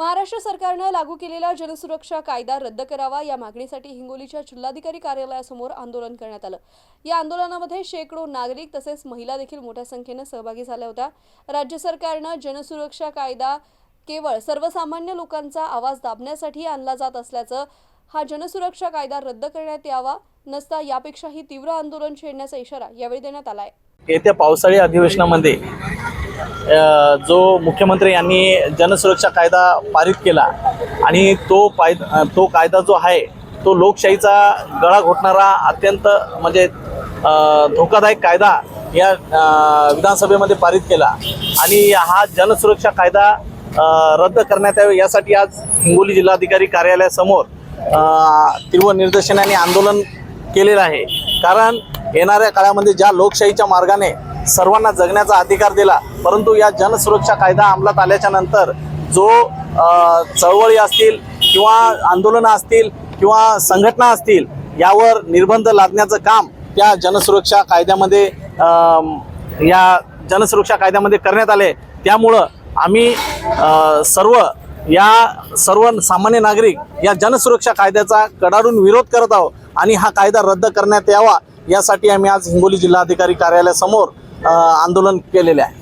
महाराष्ट्र सरकारनं लागू केलेला जनसुरक्षा कायदा रद्द करावा या मागणीसाठी हिंगोलीच्या जिल्हाधिकारी कार्यालयासमोर आंदोलन करण्यात आलं. या आंदोलनामध्ये शेकडो नागरिक तसेच महिला देखील मोठ्या संख्येनं सहभागी झाल्या होत्या. राज्य सरकारनं जनसुरक्षा कायदा केवळ सर्वसामान्य लोकांचा आवाज दाबण्यासाठी आणला जात असल्याचं हा जनसुरक्षा कायदा रद्द करण्यात यावा नसता यापेक्षाही तीव्र आंदोलन छेडण्याचा इशारा यावेळी देण्यात आला आहे येत्या पावसाळी अधिवेशनामध्ये जो मुख्यमंत्री यांनी जनसुरक्षा कायदा पारित केला आणि तो पाय तो कायदा जो आहे तो लोकशाहीचा गळा घोटणारा अत्यंत म्हणजे धोकादायक कायदा या विधानसभेमध्ये पारित केला. आणि हा जनसुरक्षा कायदा रद्द करण्यात यावे यासाठी आज हिंगोली जिल्हाधिकारी कार्यालयासमोर तीव्र निर्देशनाने आंदोलन केलेलं आहे. कारण येणाऱ्या काळामध्ये ज्या लोकशाहीच्या मार्गाने सर्वांना जगण्याचा अधिकार दिला. परंतु या जनसुरक्षा कायदा अंमलात आल्याच्यानंतर जो चळवळी असतील किंवा आंदोलनं असतील किंवा संघटना असतील यावर निर्बंध लादण्याचं काम त्या जनसुरक्षा कायद्यामध्ये या जनसुरक्षा कायद्यामध्ये करण्यात आले. त्यामुळं आम्ही सर्व या सर्व सामान्य नागरिक या जनसुरक्षा कायद्याचा कडाडून विरोध करत आहोत आणि हा कायदा रद्द करण्यात यावा यासाठी आम्ही आज हिंगोली जिल्हाधिकारी कार्यालयासमोर आंदोलन केलेले आहे.